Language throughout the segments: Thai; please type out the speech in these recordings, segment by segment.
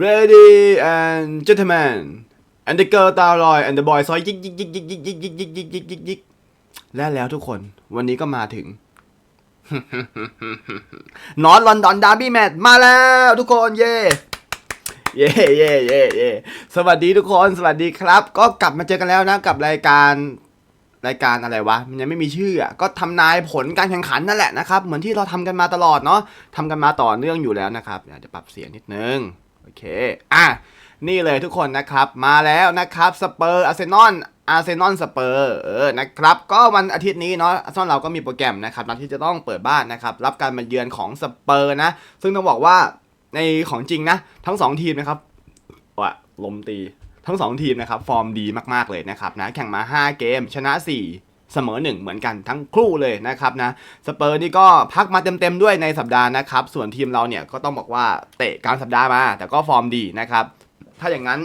Lady and gentlemen and the girl ตาลอย and the boy ซอยยิกยิกยิกยิกยิกยิกยิกยิกยิกยิกยิกยิกและแล้วทุกคนวันนี้ก็มาถึงนอนลอนดอนดาร์บี้แมตมาแล้วทุกคนเย่เย่เย่เย่เย่สวัสดีทุกคนสวัสดีครับ ก็กลับมาเจอกันแล้วนะกับรายการรายการอะไรวะ มันยังไม่มีชื่ออะก็ทำนายผลการแข่งขันนั่นแหละนะครับ เหมือนที่เราทำกันมาตลอดเนาะทำกันมาต่อเนื่องอยู่แล้วนะครับเดี๋ยวจะปรับเสียงนิดนึง อเค อะ นี่เลยทุกคนนะครับ มาแล้วนะครับสเปอร์อาร์เซนอลอาร์เซนอลสเปอร์เออนะครับ ก็วันอาทิตย์นี้เนาะอาร์เซนอลเราก็มีโปรแกรมนะครับนัดที่จะต้องเปิดบ้านนะครับ รับการมาเยือนของสเปอร์นะ ซึ่งต้องบอกว่าในของจริงนะ ทั้ง 2 ทีมนะครับว่าลมตี ทั้ง 2 ทีมนะครับ ฟอร์มดีมากๆเลยนะครับนะ แข่งมา 5 เกม ชนะ 4 เสมอหนึ่งเหมือนกันทั้งคู่เลยนะครับนะสเปอร์นี่ก็พักมาเต็มๆด้วยในสัปดาห์นะครับ ส่วนทีมเราเนี่ยก็ต้องบอกว่าเตะกลางสัปดาห์มา แต่ก็ฟอร์มดีนะครับ ถ้าอย่างนั้น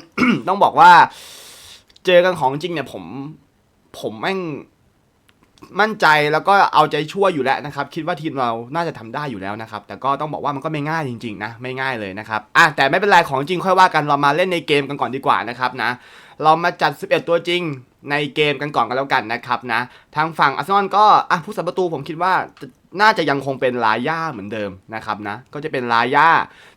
ต้องบอกว่า เจอกันของจริงเนี่ยผมผมแม่ง มั่นใจแล้วก็เอาใจช่วยอยู่แล้วนะครับ คิดว่าทีมเราน่าจะทำได้อยู่แล้วนะครับ แต่ก็ต้องบอกว่ามันก็ไม่ง่ายจริงๆนะไม่ง่ายเลยนะครับอะแต่ไม่เป็นไรของจริงค่อยว่ากันเรามาเล่นในเกมกันก่อนดีกว่านะครับนะเรามาจัด 11 ตัวจริงในเกมกันก่อนกันแล้วกันนะครับนะทางฝั่งอาร์เซนอลก็อะผู้สัมประตูผมคิดว่าน่าจะยังคงเป็นลาย่าเหมือนเดิมนะครับนะก็จะเป็นลาย่า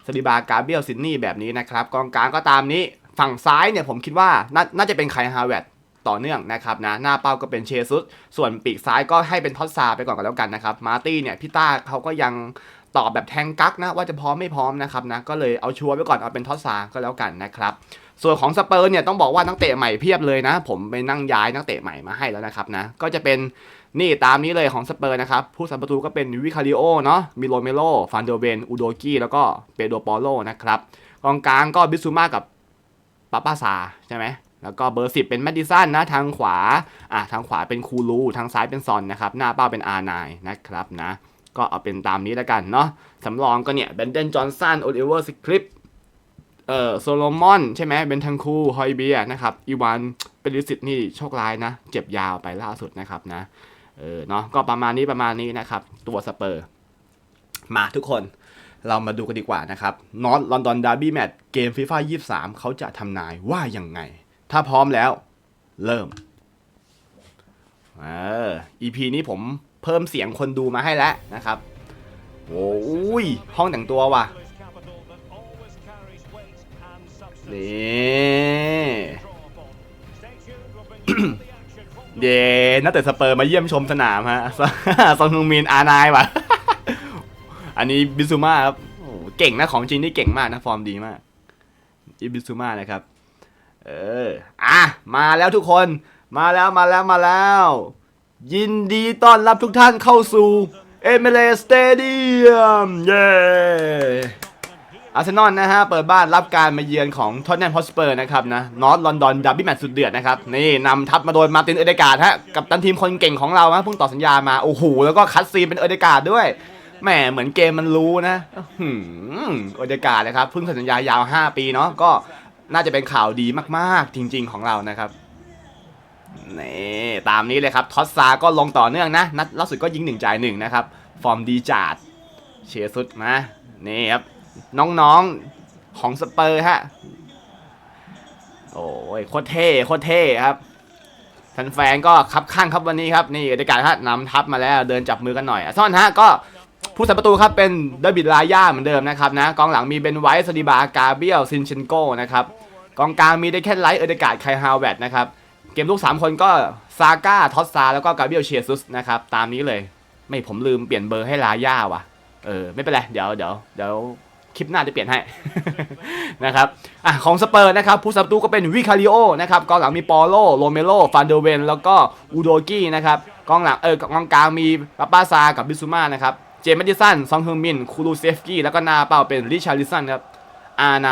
สลิบากาเบียลซินนี่แบบนี้นะครับกองกลางก็ตามนี้ฝั่งซ้ายเนี่ยผมคิดว่าน,น่าจะเป็นไคฮาเวต ต่อเนื่องนะครับนะหน้าเป้าก็เป็นเชซุสส่วนปีกซ้ายก็ให้เป็นท็อสซาไปก่อนกันแล้วกันนะครับมาร์ตี้เนี่ยพี่ต้าเขาก็ยังตอบแบบแทงกักนะว่าจะพร้อมไม่พร้อมนะครับนะก็เลยเอาชัวร์ไว้ก่อนเอาเป็นท็อสซาก็แล้วกันนะครับส่วนของสเปอร์เนี่ยต้องบอกว่านักเตะใหม่เพียบเลยนะ ผมไปนั่งย้ายนักเตะใหม่มาให้แล้วนะครับนะก็จะเป็นนี่ตามนี้เลยของสเปอร์นะครับผู้สัมประตูก็เป็นวิคาริโอเนาะมิโลเมโลฟานเดอร์เวนอูโดกี้แล้วก็เปโดปอโลนะครับกองกลางก็บิซูมากับปาปาซาใช่ไหม แล้วก็เบอร์สิบเป็นแมดดิสันนะทางขวาอะทางขวาเป็นคูลูทางซ้ายเป็นซอนนะครับ หน้าเป้าเป็นอาร์ไนนะครับนะ ก็เอาเป็นตามนี้แล้วกันเนาะสำรองก็เนี่ยเบนเดนจอห์นสันโอลิเวอร์สคริปเอ่อโซโลมอนใช่ไหมเบนทังคูฮอยเบียนะครับอีวานเปริสิตนี่โชคร้ายนะ เจ็บยาวไปล่าสุดนะครับนะเออเนาะก็ประมาณนี้ประมาณนี้นะครับ ตัวสเปอร์ มาทุกคนเรามาดูกันดีกว่านะครับนอตลอนดอนดาร์บี้แมตช์เกมฟีฟ่า23 เขาจะทำนายว่ายังไง ถ้าพร้อมแล้ว เริ่มเออ EP นี้ผมเพิ่มเสียงคนดูมาให้แล้วนะครับโอ้ยห้องแต่งตัวว่ะนี่เดนักเตะสเปอร์มาเยี่ยมชมสนามฮะซองฮงมินอาร์ไนว่ะอันนี้บิซูมาครับโหเก่งนะของจริงนี่เก่งมากนะ ฟอร์มดีมากอีบิซูมานะครับ เออ อะ มาแล้วทุกคน มาแล้วมาแล้วมาแล้ว ยินดีต้อนรับทุกท่านเข้าสู่เอเมเรสเตเดียมเย้อาร์เซนอลนะฮะ เปิดบ้านรับการมาเยือนของท็อตแนมฮอสเปอร์นะครับนะนอตลอนดอนดับบี้แมตช์สุดเดือดนะครับ นี่นำทัพมาโดยมาตินเอเดกาดฮะ กับตันทีมคนเก่งของเราฮะเพิ่งต่อสัญญามา โอ้โห แล้วก็คัดซีนเป็นเอเดกาดด้วยแหมเหมือนเกมมันรู้นะหืมเอเดกาดนะครับเพิ่งสัญญายาว 5 ปีเนาะก็ น่าจะเป็นข่าวดีมากๆ จริง ๆ ของเรานะครับนี่ตามนี้เลยครับทอสซาก็ลงต่อเนื่องนะนัดล่าสุดก็ยิงหนึ่งจ่ายหนึ่งนะครับ ฟอร์มดีจัดเชียร์สุดมานี่ครับ น้องๆของสเปอร์ฮะโอ้ยโคตรเท่โคตรเท่ครับแฟนๆก็คับข้างครับวันนี้ครับนี่เอเดการ์ดฮะนำทัพมาแล้วเดินจับมือกันหน่อยซ่อนฮะก็ ผู้สัมประตูครับเป็นเดวิดลาย่าเหมือนเดิมนะครับนะกองหลังมีเบนไวท์สติบากาเบียลซินเชนโกนะครับกองกลางมีได้แค่ไลท์เอเดกาดไคฮาวเวตนะครับเกมลูก 3 คนก็ซาก้าทอสซาแล้วก็กาเบียลเชียซุสนะครับตามนี้เลยไม่ผมลืมเปลี่ยนเบอร์ให้ลาย่าว่ะเออไม่เป็นไรเดี๋ยวเดี๋ยวเดี๋ยวคลิปหน้าจะเปลี่ยนให้นะครับอะของสเปอร์นะครับผู้สับประตูก็เป็นวิคาริโอนะครับกองหลังมีปอโลโรเมโลฟานเดเวนแล้วก็อูโดกี้นะครับกองหลังเออกองกลางมีปาปาซากับบิซูมานะครับ จมส์ดิสัน ซองฮึงมิน คูรูเซฟกี้ แล้วก็นาเป้าเป็นริชาร์ลิสันครับอาร์ไน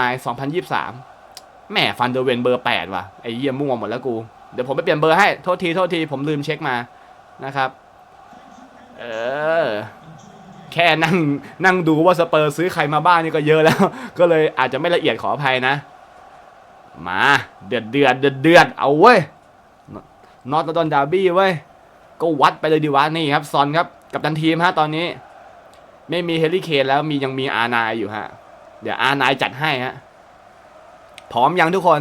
2023แหมฟันเดอร์เวนเบอร์8ว่ะ ไอ้เยี่ยมั่วหมดแล้วกู เดี๋ยวผมไปเปลี่ยนเบอร์ให้ โทษที โทษที ผมลืมเช็คมา นะครับ เออ แค่นั่งนั่งดูว่าสเปอร์ซื้อใครมาบ้างนี่ก็เยอะแล้ว ก็เลยอาจจะไม่ละเอียดขออภัยนะ มา เดือดเดือดเดือดเดือดเอาเว้ย นอตดอนดาร์บี้เว้ย ก็วัดไปเลยดีวะนี่ครับ ซอนครับ กับตันทีมฮะตอนนี้ ไม่มีเฮลิเคนแล้วมียังมีอาร์ไนอยู่ฮะ เดี๋ยวอาร์ไนจัดให้ฮะ พร้อมยังทุกคน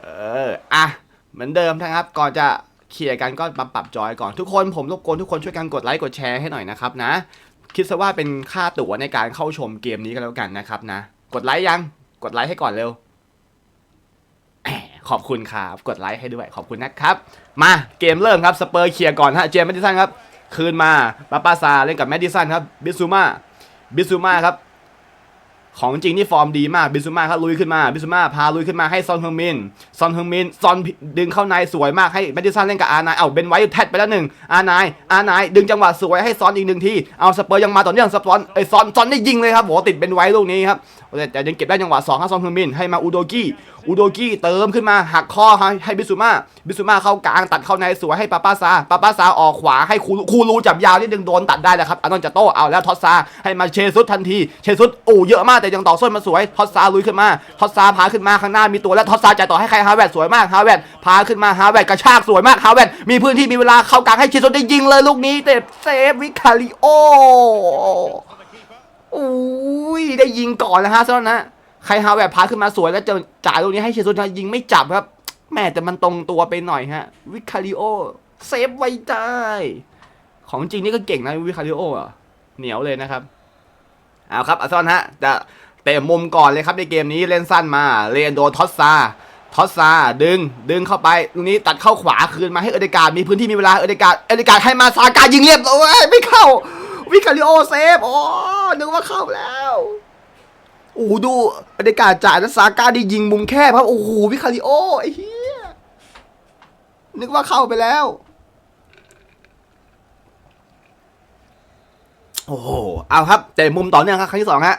เออ อะ เหมือนเดิมนะครับ ก่อนจะเคลียร์กันก็มาปรับจอยก่อนทุกคนผมรบกวนทุกคนช่วยกันกดไลค์กดแชร์ให้หน่อยนะครับนะ คิดซะว่าเป็นค่าตั๋วในการเข้าชมเกมนี้ก็แล้วกันนะครับนะ กดไลค์ยัง กดไลค์ให้ก่อนเร็ว ขอบคุณครับ กดไลค์ให้ด้วย ขอบคุณนะครับ มาเกมเริ่มครับสเปอร์เคลียร์ก่อนฮะ เจมส์มดดิสันครับ คืนมาปาปาซาเล่นกับแมดดิสันครับ บิซูมาบิซูมาครับ ของจริงนี่ฟอร์มดีมากบิซูมาครับลุยขึ้นมาบิซูมาพาลุยขึ้นมาให้ซอนเฮงมินซอนเฮงมินซอนดึงเข้าในสวยมากให้แมดิสันเล่นกับอาร์ไนายเอาเบนไว้แทดไปแล้วหนึ่งอาร์ไนายอาร์ไนายดึงจังหวะสวยให้ซอนอีกหนึ่งทีเอาสเปอร์ยังมาต่อเนื่องสปอนไอซอนซอนได้ยิงเลยครับโหติดเบนไว้ลูกนี้ครับแต่ยังเก็บได้จังหวะ2ครับซอนเฮงมินให้มาอูโดกี้อูโดกี้เติมขึ้นมาหักข้อให้ให้บิซูมาบิซูมาเข้ากลางตัดเข้าในสวยให้ปาปาซาปาปาซาออกขวาให้คูคูรูจับยาวนิดนึงโดนตัดได้แล้วครับอานนท์จะโต้เอาแล้วทอสซาให้มาเชซุสทันทีเชซุสโอ้เยอะมากแต่ยังต่อส้นมาสวยทอสซาลุยขึ้นมาทอสซาพาขึ้นมาข้างหน้ามีตัวแล้วทอสซาจ่ายต่อให้ใครฮาแวดสวยมากฮาแวดพาขึ้นมาฮาแวดกระชากสวยมากฮาแวดมีพื้นที่มีเวลาเข้ากลางให้เชซุสได้ยิงเลยลูกนี้แต่เซฟวิคาริโออุ้ยได้ยิงก่อนแล้วฮะซะนะใครฮาวแวร์พาขึ้นมาสวยแล้วจะจ่ายลูกนี้ให้เชซุสนะยิงไม่จับครับแม่แต่มันตรงตัวไปหน่อยฮะวิคาริโอเซฟไว้ได้ของจริงนี่ก็เก่งนะวิคาริโออะเหนียวเลยนะครับ เอาครับอาซอนฮะจะเตะมุมก่อนเลยครับในเกมนี้เล่นสั้นมาเรนโดทอสซาทอสซาดึงดึงเข้าไปตรงนี้ตัดเข้าขวาคืนมาให้เอเดการดมีพื้นที่มีเวลาเอเดการดเอเดการดให้มาซากายิงเรียบโอ้ยไม่เข้า วิคาริโอเซฟอ๋อนึกว่าเข้าแล้วโอ้ดูบรรยากาศจ่ายแล้วซาก้าได้ยิงมุมแคบครับโอ้โหวิคาริโอไอ้เหี้ยนึกว่าเข้าไปแล้ว โอ้โห เอาครับแต่มุมต่อเนื่องครับครั้งที่สองฮะ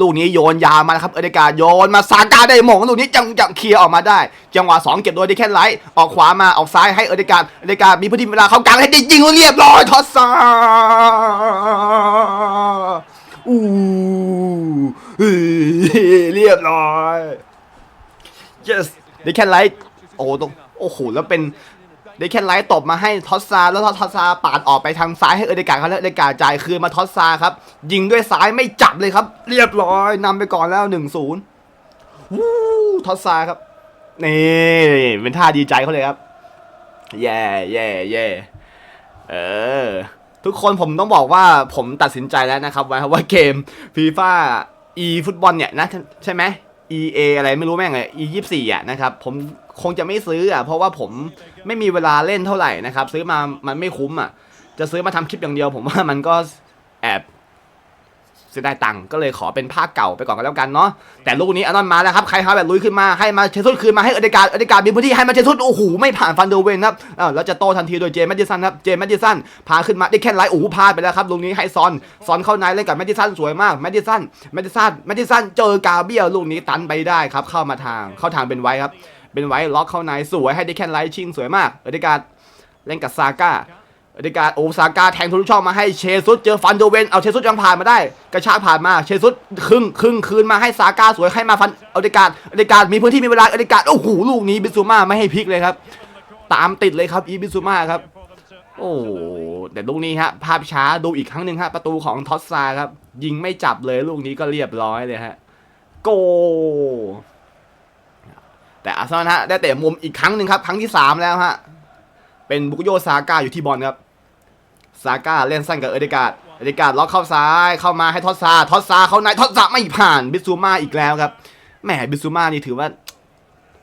ลูกนี้โยนยาวมาครับ เอเดการโยนมาซาก้าได้หมงลูกนี้จังจังเคลียร์ออกมาได้ จังหวะสองเก็บโดยดิแคนไลท์ออกขวามาออกซ้ายให้เอเดการเอเดการมีพื้นที่เวลาเขากลางให้ได้ยิงเรียบร้อยทอสซาอู้เรียบร้อย yes ด้แค่ไลท์โอ้ตรงโอ้โห แล้วเป็น ได้แค่ไลท์ตบมาให้ทอสซาแล้วทอสซาปาดออกไปทางซ้ายให้เอเดกาเขาแล้วเอเดกาจ่ายคืนมาทอสซาครับ ยิงด้วยซ้ายไม่จับเลยครับ เรียบร้อยนำไปก่อนแล้วหนึ่งศูนย์วู้ทอสซาครับนี่เป็นท่าดีใจเขาเลยครับแย่แย่แย่เออ ทุกคนผมต้องบอกว่าผมตัดสินใจแล้วนะครับว่าว่าเกมฟีฟ่า e ฟุตบอลเนี่ยนะใช่ไหม EA อะไรไม่รู้แม่งเลย E ยี่สี่อะนะครับผม คงจะไม่ซื้ออะเพราะว่าผมไม่มีเวลาเล่นเท่าไหร่นะครับ ซื้อมามันไม่คุ้มอะ จะซื้อมาทำคลิปอย่างเดียว ผมว่ามันก็แอบเสียดายตังค์ก็เลยขอเป็นภาคเก่าไปก่อนก็แล้วกันเนาะแต่ลูกนี้อานอนมาแล้วครับใครฮาแบบลุยขึ้นมาให้มาเชซุสคืนมาให้อเดการอเดการมีพื้นที่ให้มาเชซุสโอ้โหไม่ผ่านฟันเดอร์เวนครับอ้าวแล้วจะโตทันทีโดยเจมส์แมดดิสันครับเจมส์แมดดิสันพาขึ้นมาได้แค่ไลท์โอ้โหพลาดไปแล้วครับลูกนี้ให้ซอนซอนเข้าในเล่นกับแมดดิสันสวยมากแมดดิสันแมดดิสันแมดดิสันเจอกาเบียลูกนี้ตันไปได้ครับเข้ามาทางเข้าทางเป็นไว้ครับ เป็นไว้ล็อกเข้าในสวยให้ด้แค่ไลท์ชิงสวยมากเอเดการเล่นกับซาก้าอเดการโอซาก้าแทงทะลุช่องมาให้เชซุสเจอฟันโดเวนเอาเชซุสยังผ่านมาได้กระชากผ่านมาเชซุสครึ่งครึ่งคืนมาให้ซาก้าสวยให้มาฟันเอเดการเอเดการมีพื้นที่มีเวลาเอเดการโอ้โหลูกนี้บิซูมาไม่ให้พลิกเลยครับตามติดเลยครับอีบิซูมาครับโอ้แต่ลูกนี้ฮะภาพช้าดูอีกครั้งหนึ่งฮะประตูของทอสซาครับยิงไม่จับเลยลูกนี้ก็เรียบร้อยเลยฮะโก แต่อาร์เซนอลฮะได้เตะมุมอีกครั้งหนึ่งครับ ครั้งที่สามแล้วฮะ เป็นบุกโยซาก้าอยู่ที่บอลครับ ซาก้าเล่นสั้นกับเอเดกาดเอเดกาดล็อกเข้าซ้ายเข้ามาให้ทอสซาทอสซาเข้าในทอสซาไม่ผ่านบิซูมาอีกแล้วครับแหมบิซูมานี่ถือว่า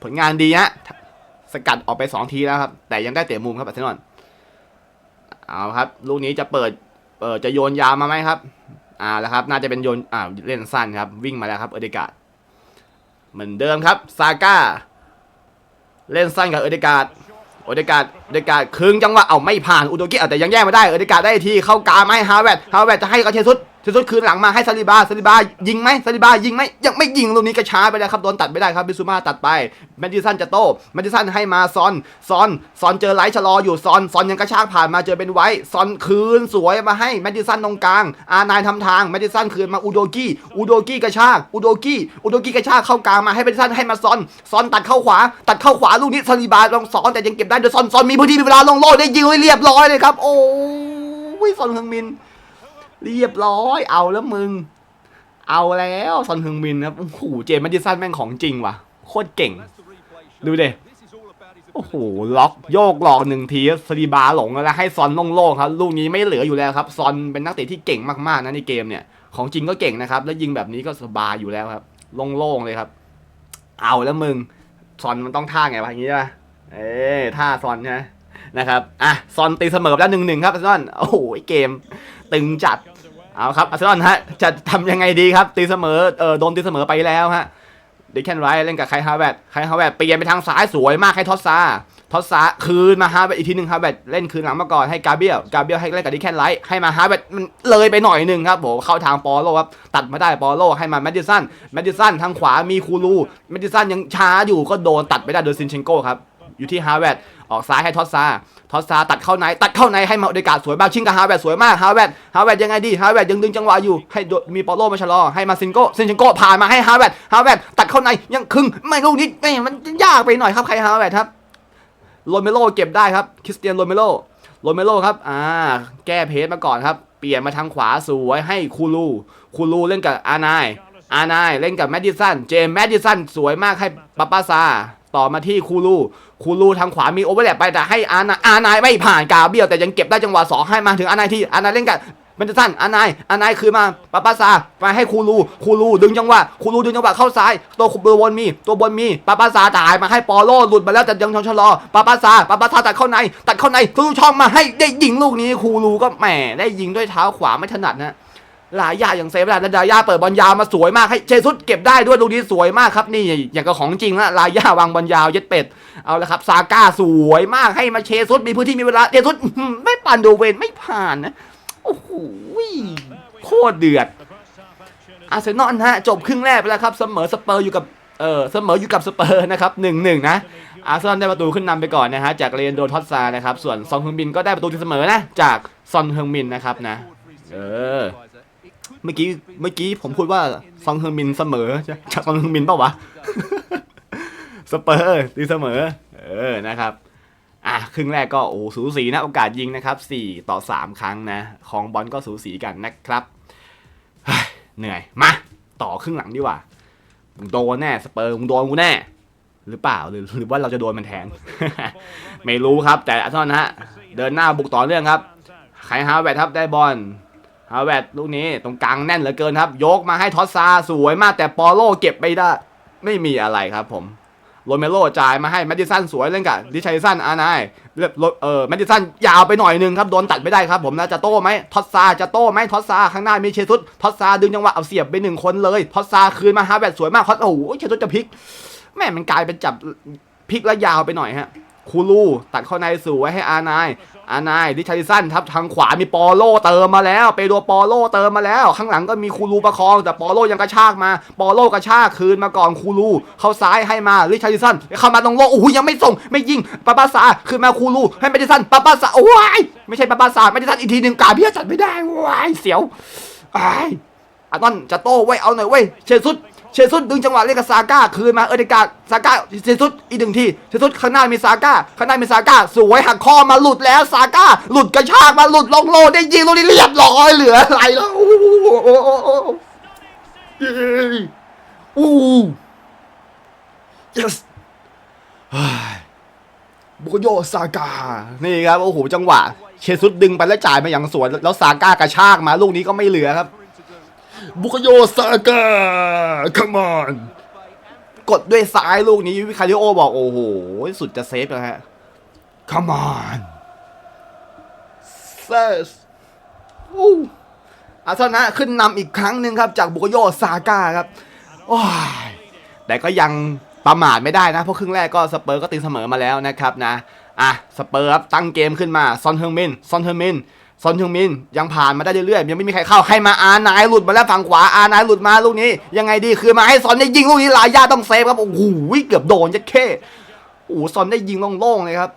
ผลงานดีฮะสกัดออกไปสองทีแล้วครับ แต่ยังได้เตะมุมครับอาร์เซนอลเอาครับ ลูกนี้จะเปิดเออจะโยนยาวมาไหมครับ อ่าแล้วครับ น่าจะเป็นโยนอ่าเล่นสั้นครับ วิ่งมาแล้วครับเอเดกาดเหมือนเดิมครับซาก้า เล่นสั้นกับเอเดการ์ดโอเดกาดโอเดกาดครึ่งจังหวะเอาไม่ผ่านอุโดกิเอาแต่ยังแย่ไม่ได้เอเดกาดได้ทีเข้ากลางมาให้ฮาวเวดฮาวเวดจะให้กับเชซุด เชซุสคืนหลังมาให้ซาลิบาซาลิบายิงไหมซาลิบายิงไหมยังไม่ยิงลูกนี้กระช้าไปแล้วครับโดนตัดไม่ได้ครับบิซูมาตัดไปแมดดิสันจะโต้แมดดิสันให้มาซอนซอนซอนเจอไลท์ชะลออยู่ซอนซอนยังกระชากผ่านมาเจอเป็นไว้ซอนคืนสวยมาให้แมดดิสันตรงกลางอานายทำทางแมดดิสันคืนมาอุโดกิอุโดกิกระชากอุโดกิอุโดกิกระชากเข้ากลางมาให้แมดดิสันให้มาซอนซอนตัดเข้าขวา ตัดเข้าขวาลูกนี้ซาลิบาลองสอนแต่ยังเก็บได้โดยซอนซอนมีพื้นที่มีเวลาลงโลดได้ยิงไว้เรียบร้อยเลยครับโอ้ยซอนเฮงมิน เรียบร้อย เอาแล้วมึง เอาแล้วซอนฮึงมินครับโอ้โหเจมส์แมดดิสันแม่งของจริงว่ะ โคตรเก่ง ดูเดิโอ้โห ล็อกโยกหลอกหนึ่งทีสลีบาหลงแล้วให้ซอนโล่งๆครับ ลูกนี้ไม่เหลืออยู่แล้วครับ ซอนเป็นนักเตะที่เก่งมากๆนะในเกมเนี่ย ของจริงก็เก่งนะครับ แล้วยิงแบบนี้ก็สบายอยู่แล้วครับ โล่งๆเลยครับ เอาแล้วมึง ซอนมันต้องท่าไงวะอย่างงี้ใช่ะเอ้ท่าซอนใช่ไหมนะครับ อะ ซอนตีเสมอแล้วหนึ่งหนึ่งครับซอลโอ้โห เกม ตึงจัด เอาครับอาร์เซนอลฮะจะทำยังไงดีครับ ตีเสมอเออโดนตีเสมอไปแล้วฮะเดคแคนไรท์เล่นกับไคฮาร์แวตไคฮาร์แวตเปลี่ยนไปทางซ้ายสวยมากให้ทอสซาทอสซาคืนมาฮาร์แวตอีกทีหนึ่งฮาร์แวตเล่นคืนหลังมาก่อนให้กาเบียลกาเบียลให้เล่นกับเดคแคนไรท์ให้มาฮาร์แวตมันเลยไปหน่อยหนึ่งครับผมเข้าทางปอโลครับตัดมาได้ปอโลให้มาแมดดิสันแมดดิสันทางขวามีคูลูแมดดิสันยังช้าอยู่ก็โดนตัดไปได้โดยซินเชนโกครับ อยู่ที่ฮาร์แวตออกซ้ายให้ทอสซาทอสซาตัดเข้าในตัดเข้าในให้มาโดยการสวยมากชิงกับฮาร์แวตสวยมากฮาร์แวตฮาร์แวตยังไงดีฮาร์แวตยังดึงจังหวะอยู่ให้มีปอโลมาชะลอให้มาซินโกซินเชนโกผ่านมาให้ฮาร์แวตฮาร์แวตตัดเข้าในยังครึ่งไม่ลูกนี้ไม่มันยากไปหน่อยครับใครฮาร์แวตครับโรเมโลเก็บได้ครับคริสเตียนโรเมโลโรเมโลครับอ่าแก้เพจมาก่อนครับเปลี่ยนมาทางขวาสวยให้คูลูคูลูเล่นกับอานายอานายเล่นกับแมดดิสันเจมส์แมดดิสันสวยมากให้ปาปาซา ต่อมาที่คูลูคูลูทางขวามีโอเวอร์แลปไปแต่ให้อานายอานายไม่ผ่านกาเบียลแต่ยังเก็บได้จังหวะสองให้มาถึงอานายที่อานายเล่นกับแมดดิสันอานายอานายคือมาปาปาซามาให้คูลูคูลูดึงจังหวะคูลูดึงจังหวะเข้าซ้าย ตัวตัวบนมีตัวบนมีปาปาซาจ่ายมาให้ปอโลหลุดมาแล้วแต่ยังชะลอปาปาซาปาปาซาตัดเข้าใน ตัดเข้าในทะลุช่องมาให้ได้ยิงลูกนี้คูลูก็แหมได้ยิงด้วยเท้าขวาไม่ถนัดนะ หลายยาอย่างเซฟแล้วดาย่าเปิดบอลยาวมาสวยมากให้เชซุสเก็บได้ด้วยลูกนี้สวยมากครับนี่อย่างกับของจริงละลาย่าวางบอลยาวเย็ดเป็ดเอาละครับซาก้าสวยมากให้มาเชซุสมีพื้นที่มีเวลาเชซุสไม่ปั่นโดเวนไม่ผ่านนะโอ้โหโคตรเดือดอาร์เซนอลฮะจบครึ่งแรกไปแล้วครับเสมอสเปอร์อยู่กับเออเสมออยู่กับสเปอร์นะครับหนึ่งหนึ่งนะอาร์เซนอลได้ประตูขึ้นนำไปก่อนนะฮะจากเรนโดทอตซานะครับส่วนซองเฮงมินก็ได้ประตูที่เสมอนะจากซอนฮึงมินนะครับนะเออ เมื่อกี้เมื่อกี้ผมพูดว่าซองเฮอร์มินเสมอใช่จากซองเฮอร์มินเปล่าวะสเปอร์ตีเสมอ เออนะครับอะครึ่งแรกก็โอ้สูสีนะโอกาสยิงนะครับ 4 ต่อ 3 ครั้งนะ ของบอลก็สูสีกันนะครับเหนื่อยมาต่อครึ่งหลังดีกว่ามึงโดนแน่สเปอร์มึงโดนกูแน่ หรือเปล่าหรือหรือว่าเราจะโดนมันแทน ไม่รู้ครับ แต่อาร์เซนอลนะฮะเดินหน้าบุกต่อเนื่องครับไคฮาแวตครับได้บอล ฮาร์แวตลูกนี้ตรงกลางแน่นเหลือเกินครับ ยกมาให้ทอสซาสวยมากแต่ปอโลเก็บไม่ได้ ไม่มีอะไรครับผมโรเมโรจ่ายมาให้แมดดิสันสวยเล่นกับดิชัยสันอานายเรียบเออแมดดิสันยาวไปหน่อยนึงครับโดนตัดไม่ได้ครับผมนะจะโต้ไหมทอสซาจะโต้ไหมทอสซาข้างหน้ามีเชซุสทอสซาดึงจังหวะเอาเสียบไปหนึ่งคนเลยทอสซาคืนมาฮาร์แวตสวยมากทอสโอ้โหเชซุสจะพลิกแม่มันกลายเป็นจับพลิกแล้วยาวไปหน่อยฮะ คูลูตัดเข้าในสวยให้อานายอานายดิชาริสันครับทางขวามีปอโลเติมมาแล้วเปโดรปอโลเติมมาแล้ว ข้างหลังก็มีคูลูประคองแต่ปอโลยังกระชากมา ปอโลกระชากคืนมาก่อนคูลูเข้าซ้ายให้มาดิชาริสันเข้ามาตรงโลโอ้โหยังไม่ส่งไม่ยิงปาปาซาคืนมาคูลูให้เมดิสันปาปาซาโอ้ยไม่ใช่ปาปาซาเมดิสันอีกทีหนึ่งกาเบียจัดไม่ได้ว้ายเสียวไอ้อานอนจะโต้ไว้เอาหน่อยเว้ยเชิญซุส เชซุสดึงจังหวะเล่นกับซาก้าคืนมาเอเดกาซาก้าเชซุสอีกหนึ่งทีเชซุสข้างหน้ามีซาก้าข้างหน้ามีซาก้าสวยหักคอมาหลุดแล้วซาก้าหลุดกระชากมาหลุดลงโลได้ยิงลูกนี้เรียบร้อยเหลืออะไรแล้วโอ้โหเย้อู้ yes บุกโยซาก้านี่ครับ โอ้โห จังหวะ เชซุสดึงไปแล้วจ่ายมาอย่างสวย แล้วซาก้ากระชากมา ลูกนี้ก็ไม่เหลือครับ บุกโยซาก้า come on กดด้วยซ้ายลูกนี้วิคาริโอบอกโอ้โห สุดจะเซฟแล้วฮะ come on เซสอู้อาร์เซนอลขึ้นนำอีกครั้งหนึ่งครับ จากบุกโยซาก้าครับโอ้ยแต่ก็ยังประมาทไม่ได้นะ เพราะครึ่งแรกก็สเปอร์ก็ตีเสมอมาแล้วนะครับนะ อะ สเปอร์ตั้งเกมขึ้นมา ซอนเฮงมิน ซอนเฮงมิน ซอนฮึงมินยังผ่านมาได้เรื่อยๆยังไม่มีใครเข้าให้มาอานายหลุดมาแล้วฝั่งขวาอานายหลุดมาลูกนี้ ยังไงดีคือมาให้ซอนได้ยิงลูกนี้ลายาต้องเซฟครับโอ้โหเกือบโดนยัดเข้โอ้ซอนได้ยิงโล่งๆเลยครับ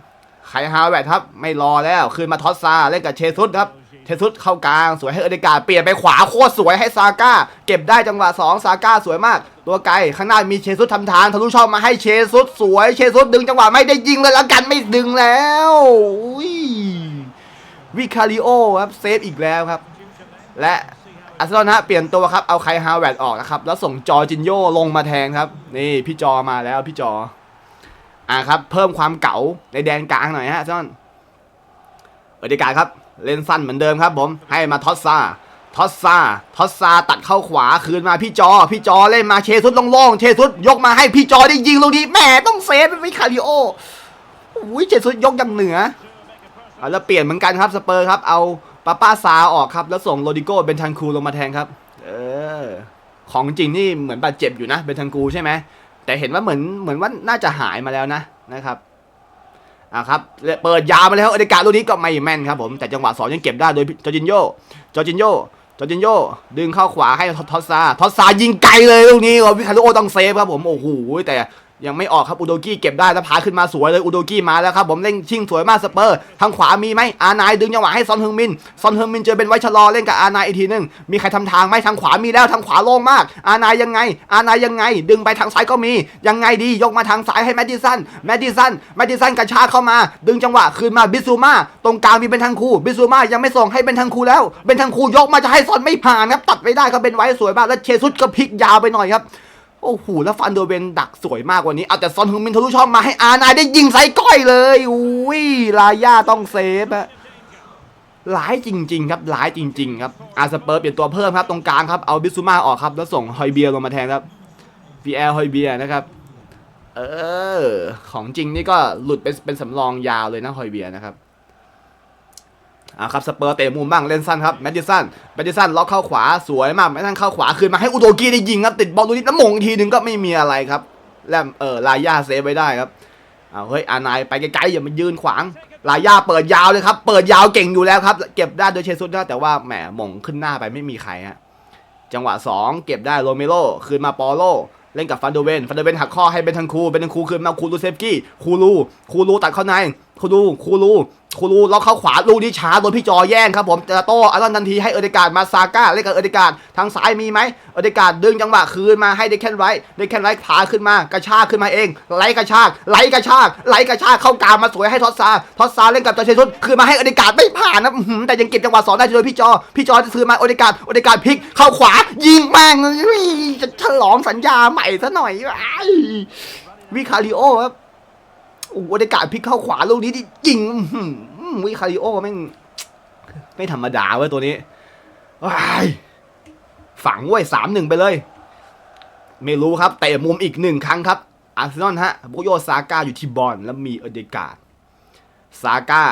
ไคฮาแวตครับ ไม่รอแล้วคืนมาทอสซาเล่นกับเชซุสครับเชซุสเข้ากลางสวยให้เอเดกาเปลี่ยนไปขวาโคตรสวยให้ซาก้า เก็บได้จังหวะสองซาก้าสวยมาก ตัวไกลข้างหน้ามีเชซุสทำทางทะลุช่องมาให้เชซุสสวยเชซุสดึงจังหวะไม่ได้ยิงเลยแล้วกันไม่ดึงแล้วอุ้ย วิคาริโอครับเซฟอีกแล้วครับ และอาร์เซนอลนะฮะเปลี่ยนตัวครับเอาไคฮาวเวดออกนะครับ แล้วส่งจอจินโยลงมาแทนครับ นี่พี่จอมาแล้วพี่จอ อ่าครับ เพิ่มความเก๋าในแดนกลางหน่อยฮะอาร์เซนอลเอเดการครับเล่นสั้นเหมือนเดิมครับผมให้มาทอสซาทอสซาทอสซาตัดเข้าขวาคืนมาพี่จอ พี่จอเล่นมาเชซุดโล่งๆเชซุดยกมาให้พี่จอได้ยิงลูกนี้แหมต้องเซฟเป็นวิคาริโออุ้ยเชซุดยกยังเหนือ เอาแล้วเปลี่ยนเหมือนกันครับสเปอร์ครับ เอาปาป้าซาออกครับ แล้วส่งโรดิโก้เบนทันคูลงมาแทนครับ เออ ของจริงนี่เหมือนบาดเจ็บอยู่นะเบนทันคูใช่ไหมแต่เห็นว่าเหมือนเหมือนว่าน่าจะหายมาแล้วนะนะครับอ่าครับเปิดยาวมาแล้วอเดกาลูกนี้ก็ไม่แม่นครับผมแต่จังหวะสองยังเก็บได้โดยจอร์จินโยจอร์จินโยจอร์จินโยดึงเข้าขวาให้ทอสซาทอสซายิงไกลเลยลูกนี้วิคาโรโอต้องเซฟครับผมโอ้โหแต่ ยังไม่ออกครับอุโดกี้เก็บได้แล้วพาขึ้นมาสวยเลยอุโดกี้มาแล้วครับผมเล่นชิงสวยมากสเปอร์ทางขวามีไหมอานายดึงจังหวะให้ซอนเฮึงมินซอนเฮึงมินเจอเป็นไวชะลอเล่นกับอานายอีกทีหนึงมีใครทำทางไหมทางขวามีแล้วทางขวาโล่งมาก อานายยังไง อานายยังไง ดึงไปทางซ้ายก็มียังไงดียกมาทางซ้ายให้แมดดิสันแมดดิสันแมดดิสันกระชากเข้ามา ดึงจังหวะคืนมาบิซูมาตรงกลางมีเป็นทางคูบิซูมายังไม่ส่งให้เป็นทางคูแล้ว เป็นทางคูยกมาจะให้ซอนไม่ผ่านครับตัดไม่ได้ครับเป็นไว้สวยมากแล้วเชซุดก็พลิกยาวไปหน่อยครับ อ้โหแล้วฟันโดเบนดักสวยมากกว่านี้เอาแต่ซอนฮึงมินทะลุช่องมาให้อานายได้ยิงไซก้อยเลยอุ้ยลาย่าต้องเซฟอะหลายจริง ๆ ครับหลายจริง ๆ ครับอาสเปอร์เปลี่ยนตัวเพิ่มครับตรงกลางครับเอาบิสซูมาออกครับแล้วส่งฮอยเบียลงมาแทนครับพีแอลฮอยเบียนะครับเออของจริงนี่ก็หลุดเป็นเป็นสำรองยาวเลยนะฮอยเบียนะครับ อ่าครับสเปอร์เตะมุมบ้างเล่นสั้นครับแมดดิสันแมดดิสันล็อกเข้าขวาสวยมากแมดดิสันเข้าขวาคืนมาให้อุโดกีได้ยิงครับติดบอลลูนี้แล้วหมงทีหนึ่งก็ไม่มีอะไรครับแล้วเออลาย่าเซฟไว้ได้ครับเอาเฮ้ยอานายไปไกลๆอย่ามายืนขวางลาย่าเปิดยาวเลยครับเปิดยาวเก่งอยู่แล้วครับเก็บได้โดยเชซุสนะแต่ว่าแหมหมงขึ้นหน้าไปไม่มีใครฮะจังหวะ 2 เก็บได้โรเมโรคืนมาปอโลเล่นกับฟันโดเวนฟันโดเวนหักข้อให้เป็นทังคูเป็นทังคูคืนมาคูรูเซฟกี้คูรูคูรูตัดเข้าในคูรูคูรู คูรูล็อกเข้าขวาลูกนี้ช้าโดนพี่จอแย่งครับผมจะโต้อัลลันทันทีให้เอเดการ์ดมาซาก้าเล่นกับเอเดการ์ดทางซ้ายมีไหมเอเดการ์ดดึงจังหวะคืนมาให้เดคแคนไรท์เดคแคนไรท์พาขึ้นมากระชากขึ้นมาเองไล่กระชากไล่กระชากไล่กระชากเข้ากลางมาสวยให้ทอสซาทอสซาเล่นกับจอเชซุนคืนมาให้เอเดการ์ดไม่ผ่านนะแต่ยังเก็บจังหวะสองได้โดยพี่จอพี่จอจะซื้อมาโอเดการ์ดโอเดการ์ดพลิกเข้าขวายิงแม่งจะฉลองสัญญาใหม่ซะหน่อยวิคาริโอครับ โอ้โหโอเดการ์ดพลิกเข้าขวาลูกนี้ที่ยิงอื้อหือวิคาริโอแม่งไม่ธรรมดาเว้ยตัวนี้ว้ายฝังไว้สามหนึ่งไปเลย ไม่รู้ครับเตะมุมอีกหนึ่งครั้งครับอาร์เซนอลฮะบุโยซาก้าอยู่ที่บอลแล้วมีโอเดกาดซาก้า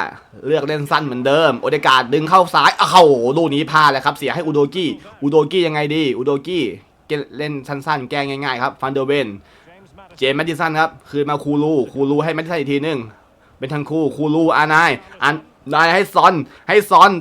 เลือกเล่นสั้นเหมือนเดิมโอเดกาดดึงเข้าซ้ายอ้าวลูกนี้พลาดแล้วครับ เสียให้อุโดกี้อุโดกี้ยังไงดี อุโดกี้เล่นสั้นๆ แก้ง่ายๆครับ ฟันเดอร์เวน เจมส์แมดดิสันครับ คืนมาคูลูคูลูให้แมดดิสันอีกทีหนึง เป็นทั้งคู่คูลูอานายอัน นายให้ซอนให้ซอน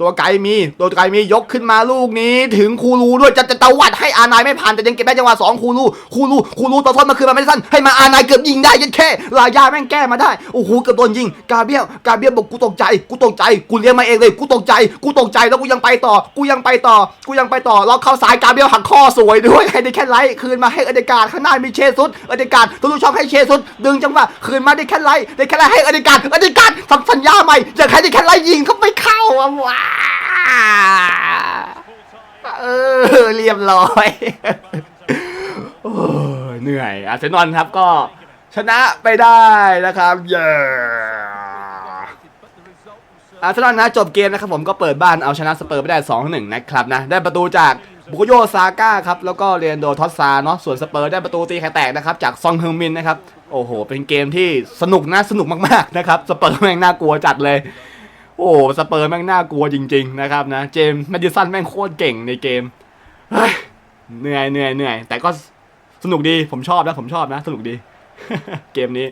ตัวไกลมีตัวไกลมียกขึ้นมาลูกนี้ ถึงคูลูด้วยจะจะตะวัดให้อานายไม่ผ่านแต่ยังเก็บได้จังหวะสองคูลูคูลูคูลูตัวทอนมาคืนมาแมดดิสันให้มาอานายเกือบยิงได้ยันแค่ลายาแม่งแก้มาได้โอ้โหเกือบโดนยิงกาเบียลกาเบียลบอกกูตกใจกูตกใจกูเลี้ยงมาเองเลยกูตกใจกูตกใจแล้วกูยังไปต่อ กูยังไปต่อ กูยังไปต่อแล้วเข้าสายกาเบียลหักข้อสวยด้วยให้ได้แค่ไลท์คืนมาให้อเดกาดข้างหน้ามีเชซุสอเดกาดทะลุช่องให้เชซุสดึงจังหวะคืนมาได้แค่ไลท์ได้แค่ไลท์ให้อเดกาดอเดกาดทำสัญญาใหม่ให้ได้แค่ไลท์ยิงเขาไม่เข้าอะว้าเออเรียบร้อยโอ้ยเหนื่อยอาร์เซนอลครับก็ชนะไปได้นะครับ เย้อาร์เซนอลนะจบเกมนะครับผมก็เปิดบ้านเอาชนะสเปอร์ไปได้ 2 1 นะครับนะ ได้ประตูจาก บุกโยซาก้าครับแล้วก็เรียนโดทอสซาเนาะส่วนสเปอร์ได้ประตูตีไข่แตกนะครับจากซองเฮงมินนะครับโอ้โห เป็นเกมที่สนุกนะสนุกมากๆนะครับสเปอร์แม่งน่ากลัวจัดเลย โอ้สเปอร์แม่งน่ากลัวจริง ๆ นะครับนะเจมส์แมดิสันแม่งโคตรเก่งในเกมเหนื่อยเหนื่อยเหนื่อยแต่ก็สนุกดีผมชอบนะผมชอบนะ สนุกดี เกมนี้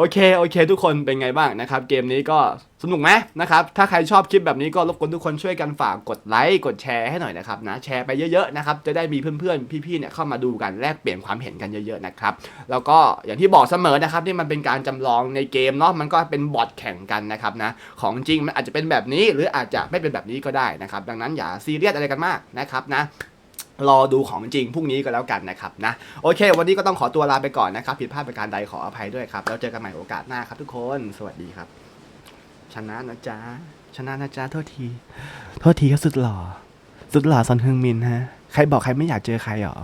โอเคโอเค ทุกคนเป็นไงบ้างนะครับ เกมนี้ก็สนุกไหมนะครับ ถ้าใครชอบคลิปแบบนี้ก็รบกวนทุกคนช่วยกันฝากกดไลค์กดแชร์ให้หน่อยนะครับนะแชร์ไปเยอะๆนะครับจะได้มีเพื่อนๆพี่ๆเนี่ยเข้ามาดูกันแลกเปลี่ยนความเห็นกันเยอะๆนะครับแล้วก็อย่างที่บอกเสมอนะครับนี่มันเป็นการจำลองในเกมเนาะมันก็เป็นบอทแข่งกันนะครับนะของจริงมันอาจจะเป็นแบบนี้หรืออาจจะไม่เป็นแบบนี้ก็ได้นะครับดังนั้นอย่าซีเรียสอะไรกันมากนะครับนะ รอดูของจริงพรุ่งนี้ก็แล้วกันนะครับนะโอเค วันนี้ก็ต้องขอตัวลาไปก่อนนะครับ ผิดพลาดประการใดขออภัยด้วยครับ แล้วเจอกันใหม่โอกาสหน้าครับทุกคน สวัสดีครับ ชนะนะจ๊ะชนะนะจ๊ะโทษที โทษทีก็สุดหล่อ สุดหล่อซอนเฮงมินฮะ ใครบอกใครไม่อยากเจอใครหรอ